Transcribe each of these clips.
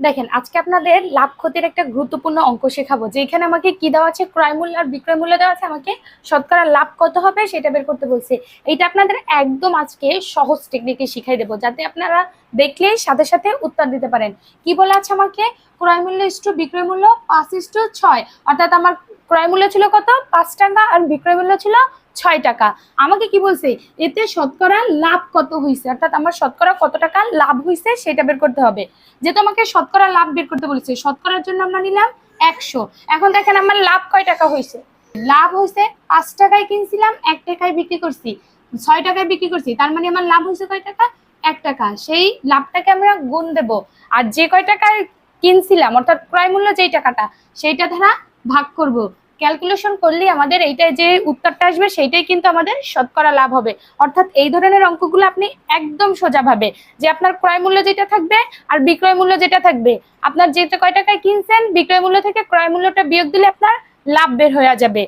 দেখেন, আজকে আপনাদের লাভ ক্ষতির একটা গুরুত্বপূর্ণ অঙ্ক শেখাবো, যে এখানে আমাকে কি দেওয়া আছে? ক্রয় মূল্য আর বিক্রয় মূল্য দেওয়া আছে? আমাকে শতকরা লাভ কত হবে সেটা বের করতে বলছে। এইটা আপনাদের একদম আজকে সহজ টেকনিকে শিখাই দেবো, যাতে আপনারা দেখলে সাথে সাথে উত্তর দিতে পারেন। কি বলে আছে আমাকে? ক্রয় মূল্য ইস্টু বিক্রয় মূল্য পাঁচ ইস্টু ছয়। অর্থাৎ আমার ক্রয় মূল্য ছিল কত? পাঁচ টাকা আর বিক্রয় মূল্য ছিল ছয় টাকা। আমাকে কি বলছে? এতে শতকরা লাভ কত হয়েছে অর্থাৎ আমার শতকরা কত টাকা লাভ হয়েছে সেটা বের করতে হবে। যেহেতু আমাকে শতকরা লাভ বের করতে বলেছে, শতকরার জন্য আমরা নিলাম একশো। এখন দেখেন আমার লাভ কয় টাকা হয়েছে লাভ হয়েছে পাঁচ টাকায় কিনছিলাম, এক টাকায় বিক্রি করছি। ছয় টাকায় বিক্রি করছি, তার মানে আমার লাভ হয়েছে কয় টাকা? এক টাকা। সেই লাভটাকে আমরা গুণ দেব। আর যে কয় টাকায় কিনছিলাম, অর্থাৎ ক্রয় মূল্য যেই টাকাটা, সেইটা দ্বারা ভাগ করব। ক্যালকুলেশন করলেই আমাদের এইটাই যে উত্তরটা আসবে, সেইটাই কিন্তু আমাদের শতকরা লাভ হবে। অর্থাৎ এই ধরনের অঙ্কগুলো আপনি একদম সোজাভাবে যে আপনার ক্রয় মূল্য যেটা থাকবে আর বিক্রয় মূল্য যেটা থাকবে। আপনার যেটা কয় টাকায় কিনছেন, বিক্রয় মূল্য থেকে ক্রয় মূল্যটা বিয়োগ দিলে আপনার লাভ বের হয়ে যাবে।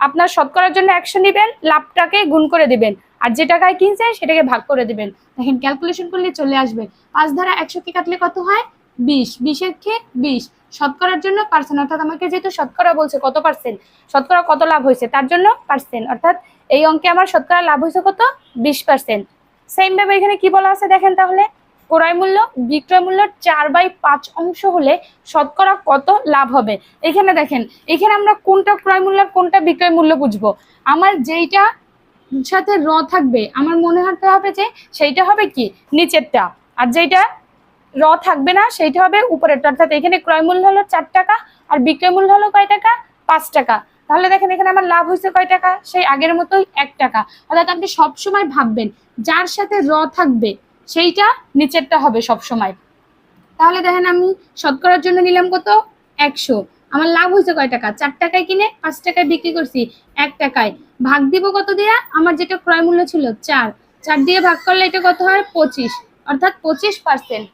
আপনার শতকরার জন্য একশো নেবেন, লাভটাকে গুণ করে দিবেন। আর যে টাকায় কিনছেন, সেটাকে ভাগ করে দিবেন। দেখেন ক্যালকুলেশন করলে চলে আসবে। পাঁচ ধারা একশো কে কাটলে কত হয়? বিশ, বিশের খেয়ে বিশ। শতকরার জন্য পার্সেন্ট, অর্থাৎ আমাকে যেহেতু শতকরা বলছে, কত পার্সেন্ট? শতকরা কত লাভ হয়েছে? তার জন্য পার্সেন্ট, অর্থাৎ এই অঙ্কে আমার শতকরা লাভ হয়েছে কত? বিশ পার্সেন্ট। সেম ভাবে এখানে কি বলা আছে দেখেন তাহলে? ক্রয় মূল্য, বিক্রয় মূল্য চার বাই পাঁচ অংশ হলে শতকরা কত লাভ হবে? এখানে দেখেন, এখানে আমরা কোনটা ক্রয় মূল্য কোনটা বিক্রয় মূল্য বুঝব। আমার যেইটা সাথে র থাকবে, আমার মনে হতে হবে যে সেইটা হবে কি? নিচেরটা। আর যেইটা র থাকবে না, সেইটা হবে উপরেরটা। অর্থাৎ এখানে ক্রয় মূল্য হলো চার টাকা আর বিক্রয় মূল্য হলো কয় টাকা? পাঁচ টাকা। তাহলে দেখেন এখানে আমার লাভ হয়েছে কয় টাকা? সেই আগের মতোই এক টাকা। অর্থাৎ আপনি সবসময় ভাববেন, যার সাথে র থাকবে, সেইটা নিচেরটা হবে সব সময় তাহলে দেখেন আমি শতকরার জন্য নিলাম কত? একশো। আমার লাভ হয়েছে কয় টাকা? চার টাকায় কিনে পাঁচ টাকায় বিক্রি করছি এক টাকায়। ভাগ দিব কত দিয়া? আমার যেটা ক্রয় মূল্য ছিল চার। চার দিয়ে ভাগ করলে এটা কত হয়? পঁচিশ। অর্থাৎ পঁচিশ পার্সেন্ট